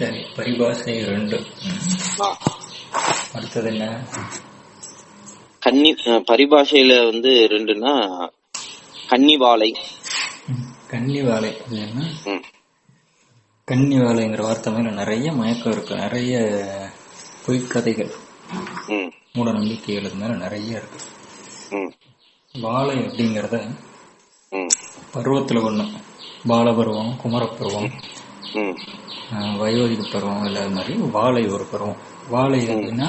சரி பரிபாஷை ரெண்டு. அடுத்தது என்ன? கன்னி பரிபாஷையில வந்து ரெண்டுன்னா கன்னிவாலை ம், கன்னி வாழை அது என்ன? ம், கன்னி வாழைங்கிற வார்த்தை மேல நிறைய மயக்கம் இருக்கு. நிறைய பொய்க்கதைகள். மூட நம்பிக்கைகள் இது மேல நிறைய இருக்கு. வாழை அப்படிங்கறத பருவத்துல ஒண்ணு. பாலபருவம் குமரப்பருவம் வயோதிக பருவம் இல்லாத மாதிரி வாழை ஒரு பருவம். வாழை அப்படின்னா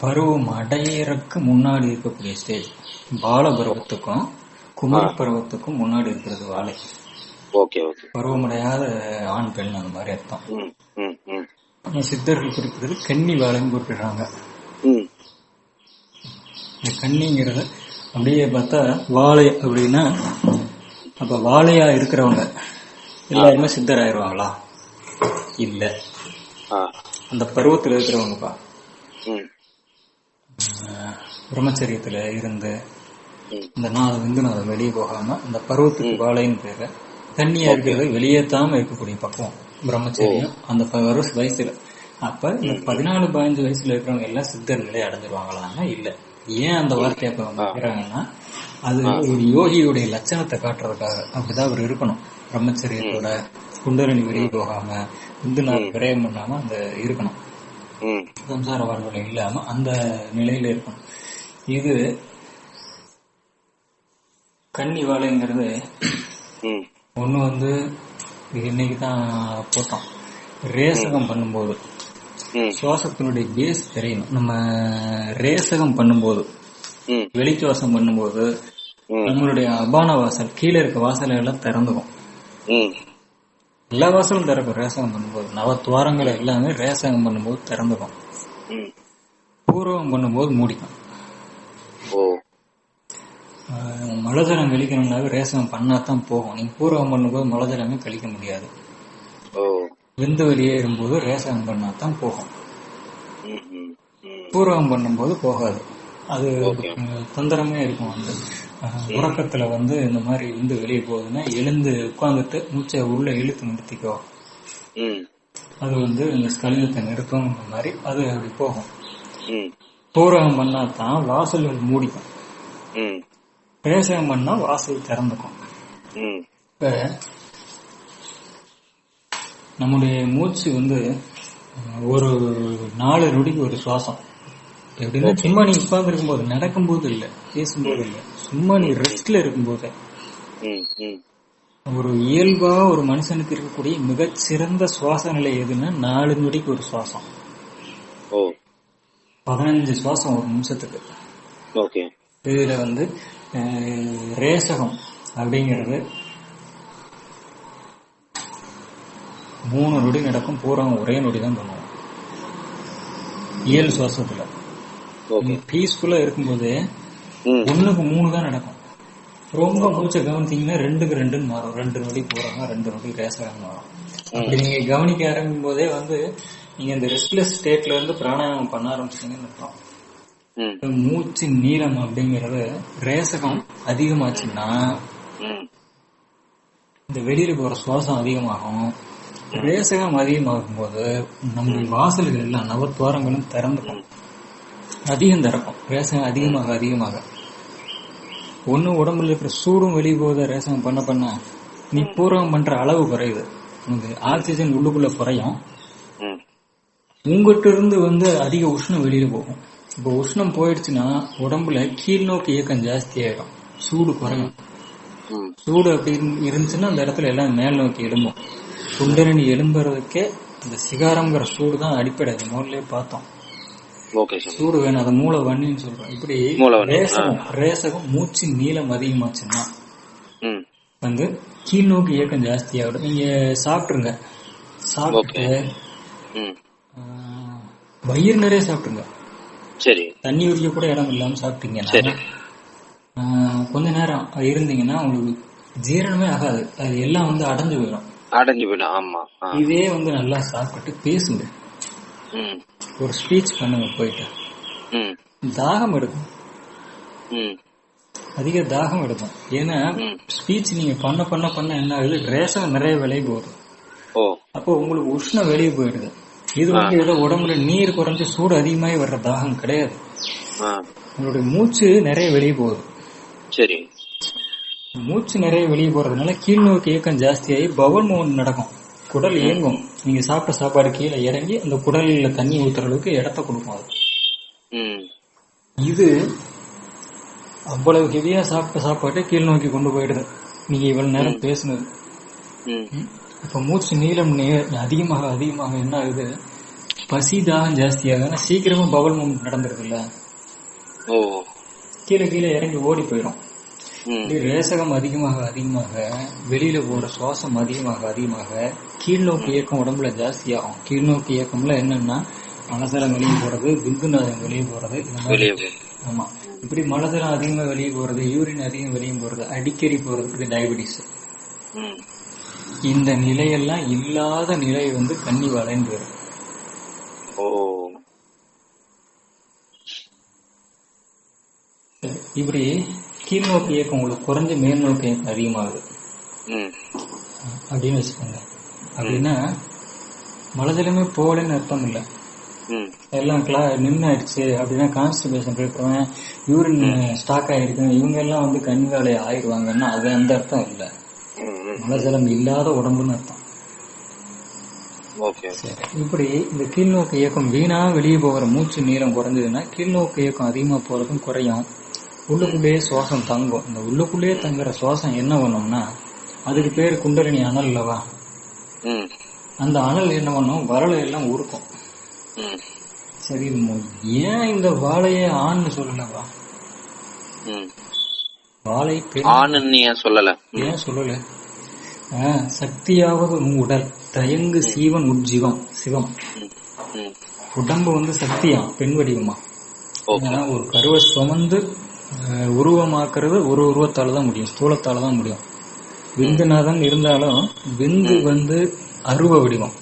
பருவம் அடையறக்கு முன்னாடி இருக்கக்கூடிய ஸ்டேஜ் பால பருவத்துக்கும் குமர பருவத்துக்கும் முன்னாடி இருக்கிறது வாழை. பருவமடையாத ஆண் பெண் அந்த மாதிரி அர்த்தம். சித்தர்கள் குறிப்பிட்டது கன்னி வாழைன்னு குறிப்பிடுறாங்க. இந்த கன்னிங்கிறத அப்படியே பார்த்தா வாழை அப்படின்னா அப்ப வாழையா இருக்கிறவங்க எல்லாருமே சித்தர் ஆயிருவாங்களா இல்ல அந்த பருவத்துல இருக்கிறவங்கப்பா. பிரம்மச்சரியத்துல இருந்து இந்த நாள் வந்து நான் வெளியே போகாம அந்த பருவத்துக்கு வாழைன்னு பேரு தண்ணியா இருக்கிறது வெளியேத்தாம இருக்கக்கூடிய பக்குவம் பிரம்மச்சரியம். அந்த வயசுல. அப்ப இந்த பதினாலு பதினஞ்சு வயசுல இருக்கிறவங்க எல்லாம் சித்தர் நிலை அடைஞ்சிருவாங்களான்னா இல்ல. ஏன் அந்த வார்த்தையை இப்ப வைக்கிறாங்கன்னா அது ஒரு யோகியுடைய லட்சணத்தை காட்டுறதுக்காக அப்படிதான் அவர் இருக்கணும். பிரம்மச்சரியத்தோட குண்டலினி வெளியே போகாம இந்து நாள் விரயம் பண்ணாம அந்த இருக்கணும். சம்சார வாழ்வுல இல்லாம அந்த நிலையில இருக்கணும். இது கன்னி வாழைங்கிறது ஒண்ணு வந்து இது இன்னைக்கு தான் போட்டோம். ரேசகம் பண்ணும்போது. சுவாசத்தினுடைய பேஸ் தெரியணும். நம்ம ரேசகம் பண்ணும்போது வெளிச்சுவாசம் பண்ணும்போது நம்மளுடைய அபான வாசல் கீழே இருக்க வாசல் எல்லாம் திறந்துக்கும் எல்லா வாசலும் திறக்கும் ரேசகம் பண்ணும்போது நவ துவாரங்கள் எல்லாமே ரேசகம் பண்ணும்போது திறந்துக்கும். பூர்வம் பண்ணும்போது மூடிக்கும். மலஜலம் கழிக்கணும்னாவே ரேசகம் பண்ணா தான் போகும். நீங்க பூர்வம் பண்ணும்போது மலஜலமே கழிக்க முடியாது. விந்து வெளியேறும்போது ரேசகம் பண்ணா தான் போகும். பூர்வம் பண்ணும்போது போகாது. அது தந்திரமே இருக்கும் அந்த ஆஹ், உறக்கத்துல வந்து இந்த மாதிரி விந்து வெளியே போகுதுன்னா எழுந்து உட்கார்ந்துட்டு மூச்சை உள்ள இழுத்து நிறுத்திக்கோ. அது வந்து இந்த ஸ்கலினத்தை நிறுத்தும் மாதிரி அது அப்படி போகும். ம், பூர்வம் பண்ணா தான் வாசல்கள் மூடிக்கும். ம், ரேசகம் பண்ணா வாசல் திறந்துக்கும். இப்ப நம்முடைய மூச்சு வந்து ஒரு நாலு நொடிக்கு ஒரு சுவாசம். எப்படின்னா சும்மா நீ உட்கார்ந்து இருக்கும்போது நடக்கும்போது இல்ல பேசும்போது இல்ல சும்மா நீ ரெஸ்ட்ல இருக்கும்போது. ஒரு இயல்பா ஒரு மனுஷனுக்கு இருக்கக்கூடிய மிகச் சிறந்த சுவாச நிலை எதுன்னா நாலு நொடிக்கு ஒரு சுவாசம். பதினஞ்சு சுவாசம் ஒரு நிமிஷத்துக்கு. இதுல வந்து ரேசகம் அப்படிங்கிறது மூணு நொடி நடக்கும் பூராவும் ஒரே நொடி தான் பண்ணுவோம். இயல் சுவாசத்துல. பீஸ்ஃபுல்லா இருக்கும்போது ஒண்ணுக்கு மூணு தான் நடக்கும். ரொம்ப மூச்சை கவனித்தீங்கன்னா ரெண்டுக்கு ரெண்டுன்னு மாறும். ரெண்டு நொடி போறாங்க ரெண்டு நொடி ரேசகம் மாறும். அப்படி நீங்க கவனிக்க ஆரம்பிக்கும் போதே வந்து நீங்க இந்த ரெஸ்ட்லெஸ் ஸ்டேட்ல இருந்து பிராணாயாமம் பண்ண ஆரம்பிச்சீங்கன்னு அர்த்தம். மூச்சு நீளம் அப்படிங்கறது ரேசகம் அதிகமாச்சுன்னா இந்த வெளியில போற சுவாசம் அதிகமாகும். ரேசகம் அதிகமாகும் போது நம்முடைய வாசல்கள் எல்லாம் நவத்வாரங்களும் திறந்துக்கும் அதிகம் திறக்கும். ரேசகம் அதிகமாக அதிகமாக. ஒண்ணு உடம்புல இருக்கிற சூடும் வெளியே போகுத ரேசகம் பண்ண பண்ண. நீ பூர்வம் பண்ற அளவு குறையுது. உனக்கு ஆக்சிஜன் உள்ளுக்குள்ள குறையும். உங்ககிட்ட இருந்து வந்து அதிக உஷ்ணம் வெளியில போகும். இப்போ உஷ்ணம் போயிடுச்சுன்னா உடம்புல கீழ் நோக்கி இயக்கம் ஜாஸ்தி ஆயிடும். சூடு குறையும். சூடு அப்படி இருந்து- இருந்துச்சுன்னா அந்த இடத்துல எல்லாம் மேல் நோக்கி எழும்பும். குண்டலினி எழும்புறதுக்கே அந்த சிகாரம்ங்கிற சூடு தான் அடிப்படை. அது முதல்ல பார்த்தோம். சூடு வேணும். அதை மூளை வன்னின்னு சொல்றோம். இப்படி ரேசகம் ரேசகம் மூச்சு நீளம் அதிகமாச்சுன்னா வந்து கீழ் நோக்கி இயக்கம் ஜாஸ்தி ஆகிடும் நீங்க சாப்பிட்டுருங்க. சாப்பிட்டு வயிறு நிறைய சாப்பிட்டுருங்க. சரி. தண்ணி குடிக்க கூட இடம் இல்லாம சாப்பிட்டீங்கன்னா கொஞ்ச நேரம் இருந்தீங்கன்னா உங்களுக்கு ஜீரணமே ஆகாது. அது எல்லாம் வந்து அடைஞ்சு போயிடும். அடைஞ்சு போயிடும். ஆமா. இதே வந்து நல்லா சாப்பிட்டு பேசுங்க. ஒரு ஸ்பீச் பண்ணுங்க போயிட்டு. தாகம் எடுக்கும். அதிக தாகம் எடுக்கும். ஏன்னா. ஸ்பீச் நீங்க பண்ண பண்ண பண்ண என்ன ஆகுது? ரேசம் நிறைய விலை போகுது. அப்போ உங்களுக்கு உஷ்ணம் வெளியே போயிடுது. இது வந்து ஏதோ உடம்புல நீர் குறைஞ்சு சூடு அதிகமாகி வர்ற தாகம் கிடையாது. உங்களுடைய மூச்சு நிறைய வெளியே போகுது. சரி. மூச்சு நிறைய வெளியே போறதுனால கீழ்நோக்கி இயக்கம் ஜாஸ்தியாகி பவல் மூவ் நடக்கும். குடல் இயங்கும். நீங்க சாப்பிட்ட சாப்பாடு கீழே இறங்கி அந்த குடல்ல தண்ணி ஊத்துற அளவுக்கு இடத்த கொடுக்கும் அது. இது அவ்வளவு ஹெவியா சாப்பிட்ட சாப்பாட்டை கீழ் நோக்கி கொண்டு போயிடுது. நீங்க இவ்வளவு நேரம் பேசுனது. இப்ப மூச்சு நீளம் அதிகமாக அதிகமாக என்ன ஆகுது? பசி தாகம் ஜாஸ்தியாக சீக்கிரமா பவல் மூமெண்ட் நடந்துருது இல்ல? கீழே கீழே இறங்கி ஓடி போயிடும் ரேசகம் அதிகமாக அதிகமாக வெளியில போற சுவாசம் அதிகமாக அதிகமாக கீழ்நோக்கி இயக்கம் உடம்புல ஜாஸ்தியாகும். கீழ்நோக்கி இயக்கம்ல என்னன்னா மனசலம் வெளியே போறது விந்துநாதம் வெளியே போறது இந்த மாதிரி. ஆமா. இப்படி மலஜலம் அதிகமா வெளியே போறது யூரின் அதிகம் வெளியே போறது அடிக்கடி போறது இது டயபிட்டிஸ் இந்த நிலையெல்லாம் இல்லாத நிலை வந்து கன்னி வளைந்து வரும் ஓ. இப்படி கீழ்நோக்கி இயக்கம் உங்களுக்கு குறைஞ்ச மேல் நோக்கி இயக்கம் அதிகமாகுது. அப்படின்னு வச்சுக்கோங்க. அப்படின்னா மலஜலமே போகலன்னு அர்த்தம் இல்லை. எல்லாம் கிளா நின்று ஆயிடுச்சு அப்படின்னா கான்ஸ்டிபேஷன் இருக்கிறவன் யூரின் ஸ்டாக் ஆயிருக்கு இவங்க எல்லாம் வந்து கன்னி வேலை ஆயிடுவாங்கன்னா அது அந்த அர்த்தம் இல்லை. மலஜலம் இல்லாத உடம்புன்னு அர்த்தம். இப்படி இந்த கீழ்நோக்கு இயக்கம் வீணா வெளியே போகிற மூச்சு நீளம் குறைஞ்சதுன்னா கீழ்நோக்கு இயக்கம் அதிகமா போறதும் குறையும். உள்ளுக்குள்ளேயே சுவாசம் தங்கும். இந்த உள்ளுக்குள்ளேயே தங்குற சுவாசம் என்ன பண்ணும்னா அதுக்கு பேர் குண்டலினி அனல் அல்லவா? ம். அந்த அனல் என்ன பண்ணும்? வரலை எல்லாம் உருக்கும். சரி ஏன் இந்த வாழைய ஆண்னு சொல்லலவா? வாழை ஏன் சொல்லல? ஏன் சொல்லல? சக்தியாவது உன் உடல். தயங்கு சீவன் உட்ஜீவம் சிவம். உடம்பு வந்து சக்தியா? பெண் வடிவமா? ஒரு கருவை சுமந்து உருவமாக்குறது ஒரு உருவத்தால தான் முடியும். ஸ்தூலத்தால தான் முடியும். விந்துநாதம் இருந்தாலும் விந்து வந்து அருவ வடிவம்.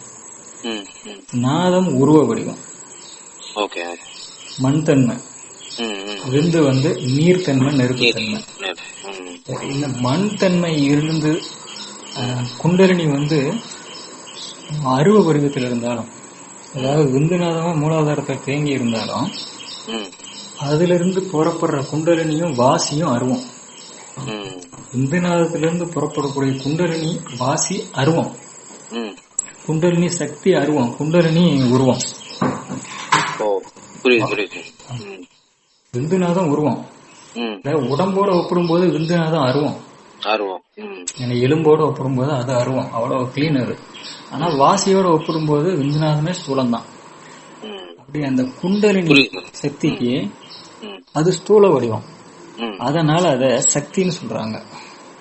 நாதம் உருவ வடிவம். மண் தன்மை. விந்து வந்து நீர்த்தன்மை நெருப்பு தன்மை. நேர். ம். சரி, இந்த மண் தன்மை இருந்து குண்டலினி வந்து அருவ வடிவத்தில் இருந்தாலும் அதாவது விந்துநாதமா மூலாதாரத்தில் தேங்கி இருந்தாலும் அதிலிருந்து புறப்படுற குண்டலினியும் வாசியும் அருவம். விந்துநாதத்திலிருந்து புறப்படக்கூடிய குண்டலினி வாசி அருவம். குண்டலினி சக்தி அருவம் குண்டலினி உருவம். விந்துநாதம் உருவம். உடம்போட ஒப்பிடும்போது விந்துநாதம் அருவம். ஏன்னா எலும்போட ஒப்பிடும்போது அது அருவம். அவ்வளவு கிளீன் அது. ஆனா வாசியோட ஒப்பிடும்போது விந்துநாதமே ஸ்தூலம் தான் அப்படி அந்த குண்டலினி சக்திக்கு அது ஸ்தூல வடிவம். அதனால அத சக்தின்னு சொல்றாங்க.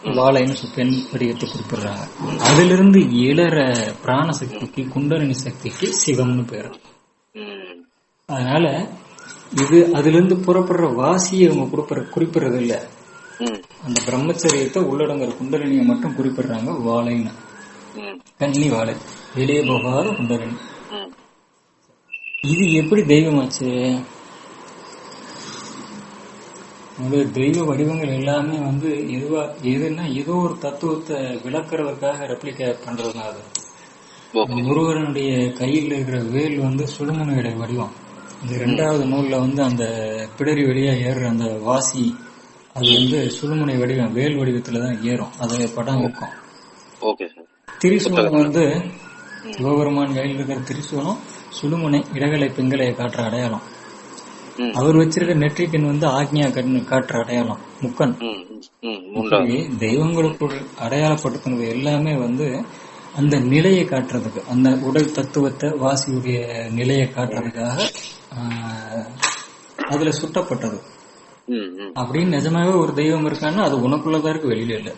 வாழைன்னு பெண் வடிவத்தை குறிப்பிடுறாங்க. அதிலிருந்து இளற பிராண சக்திக்கு குண்டலினி சக்திக்கு சிவம்னு பேரு. அதனால இது அதிலிருந்து புறப்படுற வாசியை அவங்க குறிப்பிட குறிப்பிடுறது இல்ல அந்த பிரம்மச்சரியத்தை உள்ளடங்குற குண்டலினியை மட்டும் குறிப்பிடுறாங்க வாழைன்னு. கன்னி வாழை. வெளியே போகாத குண்டலினி. இது எப்படி தெய்வமாச்சு உங்களுடைய தெய்வ வடிவங்கள் எல்லாமே வந்து எதுவா எதுன்னா ஏதோ ஒரு தத்துவத்தை விளக்குறதுக்காக ரெப்ளிகா பண்றதுனால அது. முருகனுடைய கையில் இருக்கிற வேல் வந்து சுடுமனுடைய வடிவம். இந்த ரெண்டாவது நூல்ல வந்து அந்த பிடரி வழியா ஏறுற அந்த வாசி அது வந்து சுடுமுனை வடிவம் வேல் வடிவத்துல தான் ஏறும். அது படம் இருக்கும். சார். திரிசூலம் வந்து சிவபெருமான் கையில் இருக்கிற திரிசூலம் சுடுமுனை இடகலை பெண்களை காட்டுற அடையாளம். அவர் வச்சிருக்க நெற்றிக்கண் வந்து ஆக்ஞா கண் காட்டுற அடையாளம். முக்கன். தெய்வங்களுக்குள் அடையாளப்படுத்தினது எல்லாமே வந்து அந்த நிலையை காட்டுறதுக்கு அந்த உடல் தத்துவத்தை வாசியுடைய நிலையை காட்டுறதுக்காக அதுல சுட்டப்பட்டது. அப்படின்னு நிஜமாவே ஒரு தெய்வம் இருக்கான்னா அது உனக்குள்ளதான் இருக்கு வெளியில இல்ல.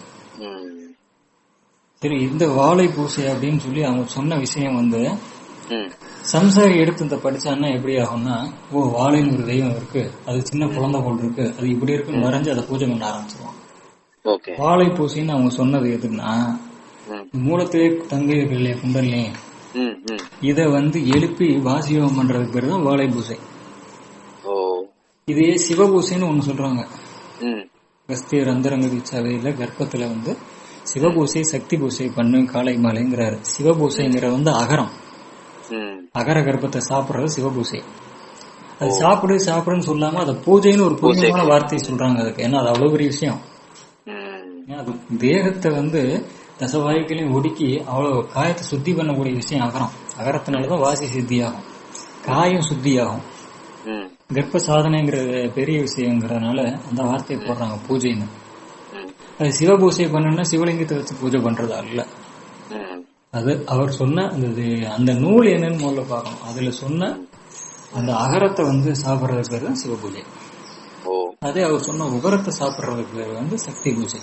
சரி இந்த வாழை பூசை அப்படின்னு சொல்லி அவங்க சொன்ன விஷயம் வந்து சம்சாரி எடுத்து இந்த படிச்சான்னா எப்படி ஆகும்னா ஓ வாழைன்னு ஒரு தெய்வம் இருக்கு அது சின்ன குழந்தை போல் இருக்கு அது இப்படி இருக்குன்னு மறைஞ்சு அதை பூஜை பண்ண ஆரம்பிச்சிருவான். வாழை பூசைன்னு அவங்க சொன்னது எதுன்னா மூலத்திலே தங்கி இருக்கு இல்லையா ம். இத வந்து எழுப்பி வாசியோகம் பண்றதுக்கு பேர் தான் வாழை பூசை. இதே சிவபூசைன்னு ஒண்ணு சொல்றாங்க. ம். கஸ்தியர் அந்தரங்க தீட்சாவையில கர்ப்பத்துல வந்து சிவபூசை சக்தி பூசை பண்ணு காலை மாலைங்கிறாரு. சிவபூசைங்கிறது வந்து அகரம். அகர கர்ப்பத்தை சாப்பிடுறது சிவபூசை. அது சாப்பிடு சாப்பிடுன்னு சொல்லாம அதை பூஜைன்னு ஒரு புனிதமான வார்த்தை சொல்றாங்க அதுக்கு. ஏன்னா அது அவ்வளவு பெரிய விஷயம். அது தேகத்தை வந்து தசவாயுக்களையும் ஒடுக்கி அவ்வளவு காயத்தை சுத்தி பண்ணக்கூடிய விஷயம் அகரம். அகரத்தினாலதான் வாசி சித்தியாகும். காயம் சுத்தியாகும். கர்ப்ப சாதனைங்கிற பெரிய விஷயங்கிறதுனால அந்த வார்த்தையை போடுறாங்க பூஜைன்னு. அது சிவபூஜை பண்ணணும்னா சிவலிங்கத்தை வச்சு பூஜை பண்றது அல்ல ம் அது அவர் சொன்ன அந்த அந்த நூல் என்னன்னு முதல்ல பார்க்கணும். அதுல சொன்ன அந்த அகரத்தை வந்து சாப்பிடுறதுக்கு பேர் தான் சிவபூஜை. அதே அவர் சொன்ன உகரத்தை சாப்பிடுறதுக்கு பேர் வந்து சக்தி பூஜை.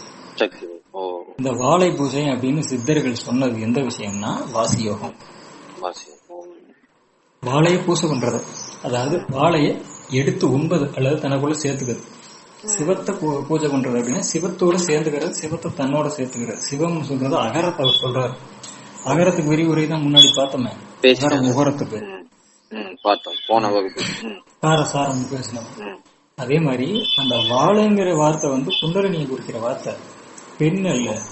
இந்த வாழை பூஜை அப்படின்னு சித்தர்கள் சொன்னது எந்த விஷயம்னா வாசி யோகம் வாழையை பூசை பண்றது. அதாவது வாழையை எடுத்து உண்பது அல்லது தனக்குள்ள சேர்த்துக்கிறது. சிவத்தை பூஜை பண்றது அப்படின்னா சிவத்தோட சேர்ந்துக்கிறது சிவத்தை தன்னோட சேர்த்துக்கிறது. சிவம்னு சொல்றது அகரத்தை அவர் சொல்றாரு. அகரத்துக்கு விரிவுரை தான் முன்னாடி பார்த்தோமே. பேசினேன். அகரம் உகரத்துக்கு ம் ம். பார்த்தோம். போன வகுப்பு. ம். காரசாரம் பேசினோம். ம். அதே மாதிரி அந்த வாழைங்கிற வார்த்தை வந்து குண்டலினியை குறிக்கிற வார்த்தை. பெண் அல்ல.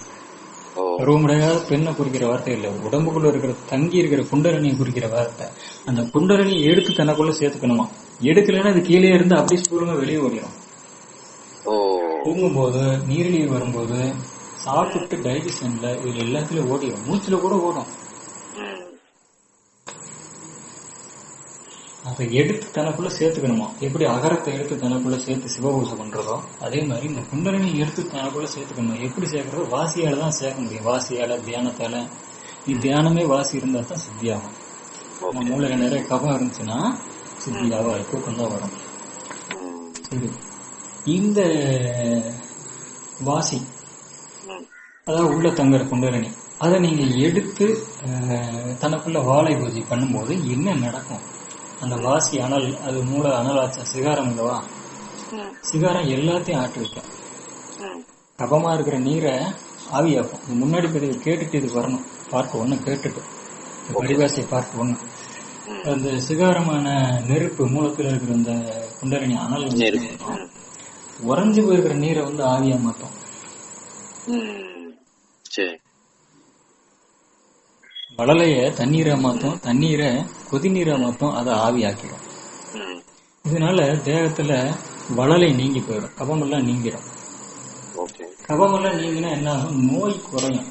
ஓ. பருவமுடையாத பெண்ணை குறிக்கிற வார்த்தை இல்ல. உடம்புக்குள்ள இருக்கிற தங்கி இருக்கிற குண்டலினியை குறிக்கிற வார்த்தை. அந்த குண்டலினியை எடுத்து தனக்குள்ள சேர்த்துக்கணுமா? எடுக்கலைன்னா அது கீழே இருந்து அப்படியே ஸ்பூர்ணமா வெளியே ஓடிடும் ஓ. தூங்கும்போது நீரிழிவு வரும்போது சாப்பிட்டு டைஜஷன்ல இது எல்லாத்துலயும் ஓடிடும் மூச்சுல கூட ஓடும். அதை எடுத்து தனக்குள்ள சேர்த்துக்கணுமா? எப்படி அகரத்தை எடுத்து தனக்குள்ள சேர்த்து சிவபூசை பண்றதோ அதே மாதிரி இந்த குண்டலினி எடுத்து தனக்குள்ள சேர்த்துக்கணும்? எப்படி சேர்க்கறது? வாசியால தான் சேர்க்க முடியும். வாசியால தியானத்தால. நீ தியானமே வாசி இருந்தா தான் சித்தியாகும் நம்ம மூளையில நிறைய கபம் இருந்துச்சுன்னா சித்தியாக தூக்கம் தான் வரும். இந்த வாசி அதாவது உள்ள தங்குற குண்டலினி அதை நீங்க எடுத்து தனக்குள்ள வாழை பூஜை பண்ணும்போது என்ன நடக்கும்? அந்த வாசி அனல் அது மூளை அனல் ஆச்சா சிகாரம் இல்லவா? சிகாரம் எல்லாத்தையும் ஆட்டி வைக்கும். கபமா இருக்கிற நீரை ஆவியாக்கும். முன்னாடி பதிவு கேட்டுட்டு இது வரணும். பார்க்க ஒண்ணு கேட்டுட்டு. பரிபாசை பார்க்க ஒண்ணு அந்த சிகாரமான நெருப்பு மூலத்துல இருக்கிற அந்த குண்டலினி அனல்? உறைஞ்சு போயிருக்கிற நீரை வந்து ஆவியா மாத்தும் ம். சரி வளலைய தண்ணீரை மாத்தும் தண்ணீரை கொதிநீரை மாத்தும் அதை ஆவியாக்கிடும் இதனால தேகத்துல வளலை நீங்கி போயிடும். கபமெல்லாம் நீங்கிடும் கபமெல்லாம் நீங்கினா என்ன ஆகும்? நோய் குறையும்.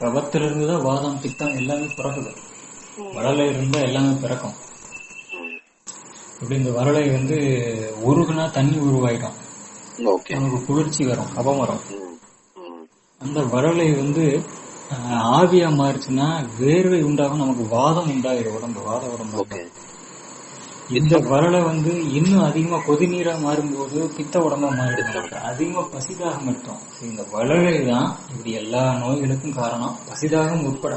கபத்துல இருந்து தான் வாதம் பித்தம் எல்லாமே பிறக்குது. வளலை இருந்தா எல்லாமே பிறக்கும். இப்படி இந்த வளலை வந்து உருகுனா தண்ணி உருவாயிடும் நமக்கு குளிர்ச்சி வரும் கபம் வரும். அந்த வளலை வந்து ஆவியா மாறுச்சுன்னா வேர்வை உண்டாகும் நமக்கு வாதம் உண்டாயிரும் உடம்பு வாத உடம்பு. இந்த வறளை வந்து இன்னும் அதிகமா கொதிநீரா மாறும்போது பித்த உடம்பா மாறிடும். அதிகமா பசிதாகம் எடுத்தோம் இந்த வளரை தான் இப்படி எல்லா நோய்களுக்கும் காரணம். பசிதாகம் உட்பட.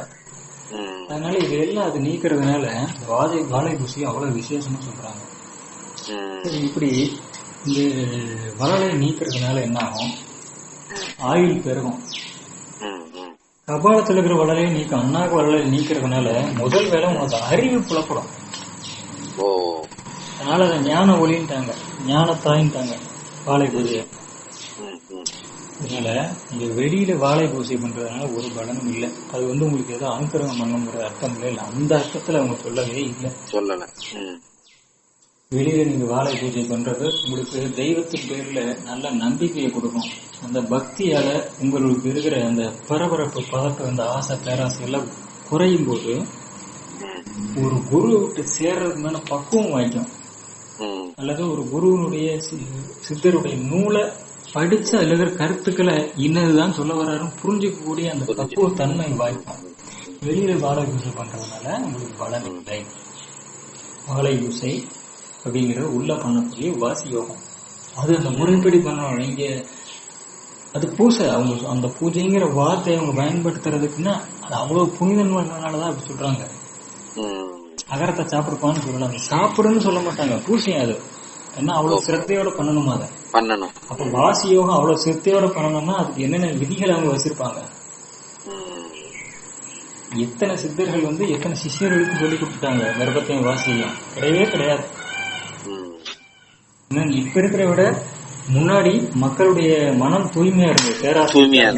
அதனால இது எல்லாம் அது நீக்கிறதுனால இந்த வாழை வாழை பூசி அவ்வளவு விசேஷமா சொல்றாங்க. இப்படி இந்த வறளை நீக்கிறதுனால என்ன ஆகும்? ஆயுள் பெருகும். கபாலத்துல இருக்கிற வளரையை நீக்கும் அண்ணாக்கு வளரை நீக்கிறதுனால முதல் வேலை உங்களுக்கு அறிவு புலப்படும். அதனால அதை ஞான ஒளின்ட்டாங்க. ஞானத்தாயின்ட்டாங்க வாழை ம் அதனால நீங்க வெளியில வாழை பூஜை பண்றதுனால ஒரு பலனும் இல்லை. அது வந்து உங்களுக்கு ஏதோ அனுக்கிரகம் பண்ணுங்கிற அர்த்தம் இல்லை. அந்த அர்த்தத்துல அவங்க சொல்லவே இல்லை. சொல்லல. வெளியில நீங்க வாழை பூஜை பண்றது உங்களுக்கு தெய்வத்தின் பேர்ல நல்ல நம்பிக்கையை கொடுக்கும். அந்த பக்தியால உங்களுக்கு இருக்கிற அந்த பரபரப்பு பதட்டம் அந்த ஆசை பேராசை எல்லாம் குறையும் போது ஒரு குரு விட்டு சேர்றதுக்கு மேல பக்குவம் வாய்க்கும். அல்லது ஒரு குருவனுடைய சித்தருடைய நூலை படிச்சு அதுல இருக்கிற கருத்துக்களை இன்னதுதான் சொல்ல வர்றாருன்னு புரிஞ்சுக்கக்கூடிய அந்த பக்குவ தன்மை வாய்க்கும். வெளியில வாழை பூசை பண்றதுனால உங்களுக்கு பலன் இல்லை. வாழை பூசை அப்படிங்கிறது உள்ள பண்ணக்கூடிய வாசி யோகம். அது அந்த முறைப்படி பண்ணணும் நீங்க அது பூசை. அவங்க அந்த பூஜைங்கிற வார்த்தையை அவங்க பயன்படுத்துறதுக்குன்னா அது அவ்வளவு புனிதமானதுனாலதான் அப்படி சொல்றாங்க. அகரத்தை சாப்பிடுப்பான்னு சொல்லலாம். சாப்பிடுன்னு சொல்ல மாட்டாங்க. பூசையும் அது. ஏன்னா அவ்வளவு சிரத்தையோட பண்ணணுமா அதை? பண்ணணும். அப்ப வாசி யோகம் அவ்வளவு சிரத்தையோட பண்ணணும்னா அதுக்கு என்னென்ன விதிகள் அவங்க வச்சிருப்பாங்க? எத்தனை சித்தர்கள் வந்து எத்தனை சிஷ்யர்களுக்கு சொல்லி கொடுத்துட்டாங்க? கர்ப்பத்தையும் வாசியும் கிடையவே கிடையாது. இப்ப இருக்கிற விட முன்னாடி மக்களுடைய மனம் தூய்மையா இருந்தது. பேராசை தூய்மையா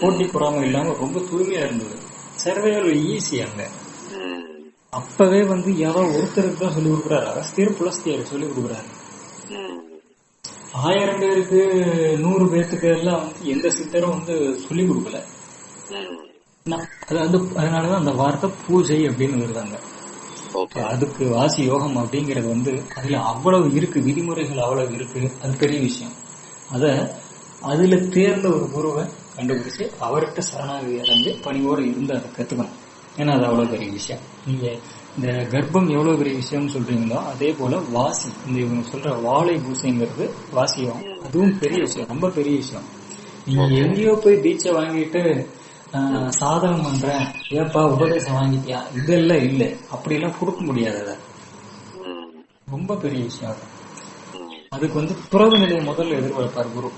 போட்டி பொறாமை இல்லாம ரொம்ப தூய்மையா இருந்தது. சர்வைவல் ஈஸி அங்க. அப்பவே வந்து யாரோ ஒருத்தருக்கு தான் சொல்லி கொடுக்குறாரு. அகஸ்தியர் புலஸ்தியர் சொல்லி கொடுக்குறாரு. ஆயிரம் பேருக்கு நூறு பேர்த்துக்கு எல்லாம் வந்து எந்த சித்தரும் வந்து சொல்லி கொடுக்கல. ம். நான் அது வந்து அதனாலதான் அந்த வார்த்தை பூஜை அப்படின்னு வருதாங்க அதுக்கு வாசி யோகம் அப்படிங்கிறது வந்து அதுல அவ்வளவு இருக்கு விதிமுறைகள் அவ்வளவு இருக்கு. அது பெரிய விஷயம். அத அதுல தேர்ந்த ஒரு குருவை கண்டுபிடிச்சு அவர்கிட்ட சரணாகி இறந்து பணிவோடு இருந்து அதை கத்துக்கணும். ஏன்னா அது அவ்வளவு பெரிய விஷயம். நீங்க இந்த கர்ப்பம் எவ்வளவு பெரிய விஷயம்னு சொல்றீங்களோ அதே போல வாசி இந்த இவங்க சொல்ற வாழை பூசைங்கிறது வாசி யோகம். அதுவும் பெரிய விஷயம் ரொம்ப பெரிய விஷயம். நீங்க எங்கேயோ போய் பீச்சை வாங்கிட்டு சாதகம் பண்றேன் ஏப்பா உபதேசம் வாங்கிட்டியா இதெல்லாம் இல்ல அப்படியெல்லாம் கொடுக்க முடியாது அதை. ரொம்ப பெரிய விஷயம் அது. அதுக்கு வந்து துறவு நிலையை முதல்ல எதிர்பார்ப்பார் குரு.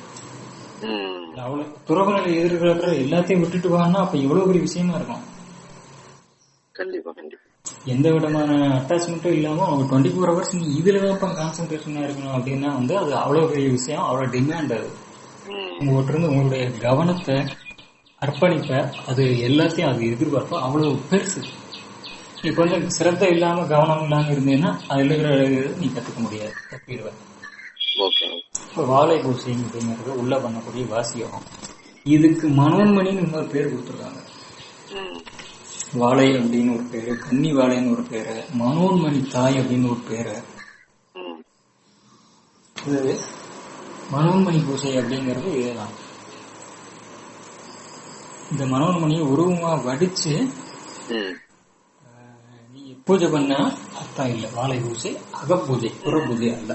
அவ்வளவு துறவு நிலை எதிர்பார்க்கிற எல்லாத்தையும் விட்டுட்டு வான்னா அப்ப எவ்வளவு பெரிய விஷயமா இருக்கும் கண்டிப்பா கண்டிப்பா எந்த விதமான அட்டாச்மெண்ட்டும் இல்லாம அவங்க டுவெண்ட்டி ஃபோர் ஹவர்ஸ் நீ இதுல தான் கான்சென்ட்ரேஷனா இருக்கணும் அப்படின்னா வந்து அது அவ்வளவு பெரிய விஷயம் அவ்வளவு டிமாண்ட் அது. உங்ககிட்ட இருந்து உங்களுடைய கவனத்தை அர்ப்பணிப்ப அது எல்லாத்தையும் அது எதிர்பார்ப்போம் அவ்வளவு பெருசு. நீ கொஞ்சம் சிரத்தை இல்லாம கவனம் இல்லாம இருந்தீங்கன்னா அதுல இருக்கிற நீ கத்துக்க முடியாது. தப்பிடுவ இப்ப வாழை பூசை அப்படிங்கிறது உள்ள பண்ணக்கூடிய வாசியோகம். இதுக்கு மனோன்மணின்னு இன்னொரு பேர் கொடுத்துருக்காங்க. வாழை அப்படின்னு ஒரு பேரு கன்னி வாழைன்னு ஒரு பேரு மனோன்மணி தாய் அப்படின்னு ஒரு பேரு. இது மனோன்மணி பூசை அப்படிங்கிறது இதுதான். இந்த மனோன்மணியை உருவமா வடிச்சு நீ பூஜை பண்ண அர்த்தம் இல்ல வாழை பூஜை அகப்பூஜை புற பூஜை அல்ல.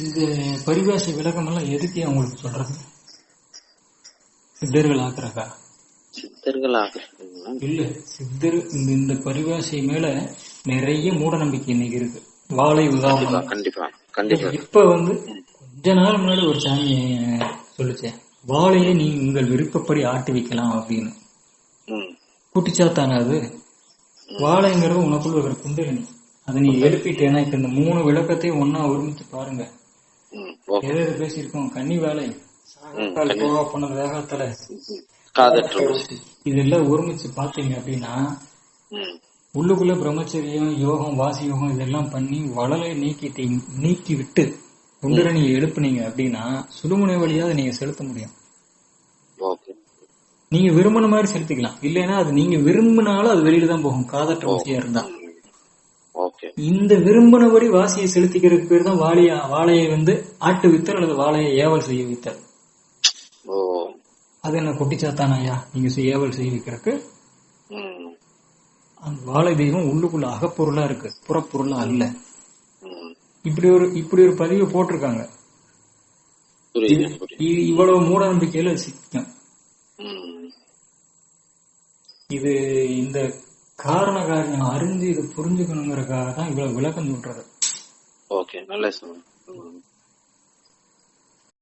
இந்த பரிபாஷை விளக்கம் எல்லாம் எதுக்கு அவங்களுக்கு சொல்றது? சித்தர்கள் ஆக்குறக்கா சித்தர்களாக இல்ல சித்தர் இந்த இந்த பரிபாஷை மேல நிறைய மூட நம்பிக்கை இன்னைக்கு இருக்கு. வாழை உதாரணம். கண்டிப்பா கண்டிப்பா. இப்ப வந்து கொஞ்ச நாள் முன்னாடி ஒரு சாமி சொல்லுச்சேன் வாழையை நீ உங்கள் விருப்பப்படி ஆட்டி வைக்கலாம் அப்படின்னு. ம். குட்டிச்சாத்தான அது? வாழைங்கிறது உனக்குள்ள இருக்கிற குண்டலினி அதை நீ எழுப்பிட்டேன்னா இப்ப இந்த மூணு விளக்கத்தையும் ஒன்னா ஒருமிச்சு பாருங்க. எதை எது பேசியிருக்கோம்? கன்னி வேலை போவா போன வேகத்துல இதெல்லாம் ஒருமிச்சு பாத்தீங்க அப்படின்னா. உள்ளுக்குள்ள பிரம்மச்சரியம் யோகம் வாசி யோகம் இதெல்லாம் பண்ணி வளலை நீக்கிட்டு நீக்கி விட்டு குண்டலினி எழுப்புனீங்க அப்படின்னா சுடுமுனை வழியா அதை நீங்க செலுத்த முடியும். நீங்க விரும்பின மாதிரி செலுத்திக்கலாம். இல்லைன்னா அது நீங்க விரும்பினாலும் அது வெளியில தான் போகும். காதற்ற வாசியா இருந்தா. இந்த விரும்பினபடி வாசியை செலுத்திக்கிறதுக்கு பேர் தான் வாழையா வாழையை வந்து ஆட்டு வித்தல் அல்லது வாழையை ஏவல் செய்ய வித்தல். அது என்ன குட்டிச்சாத்தானாயா நீங்க ஏவல் செய்ய வைக்கிறதுக்கு. அந்த வாழை தெய்வம் உள்ளுக்குள்ள அகப்பொருளா இருக்கு. புறப்பொருளா அல்ல. ம். இப்படி ஒரு இப்படி ஒரு பதிவை போட்டிருக்காங்க. இவ்வளவு மூட நம்பிக்கையில சிக்கும் ம். இது இந்த காரண காரியம் அறிஞ்சு இதை புரிஞ்சுக்கணுங்கிறதுக்காக தான் இவ்வளவு விளக்கம் சொல்றது. ஓகே நல்ல.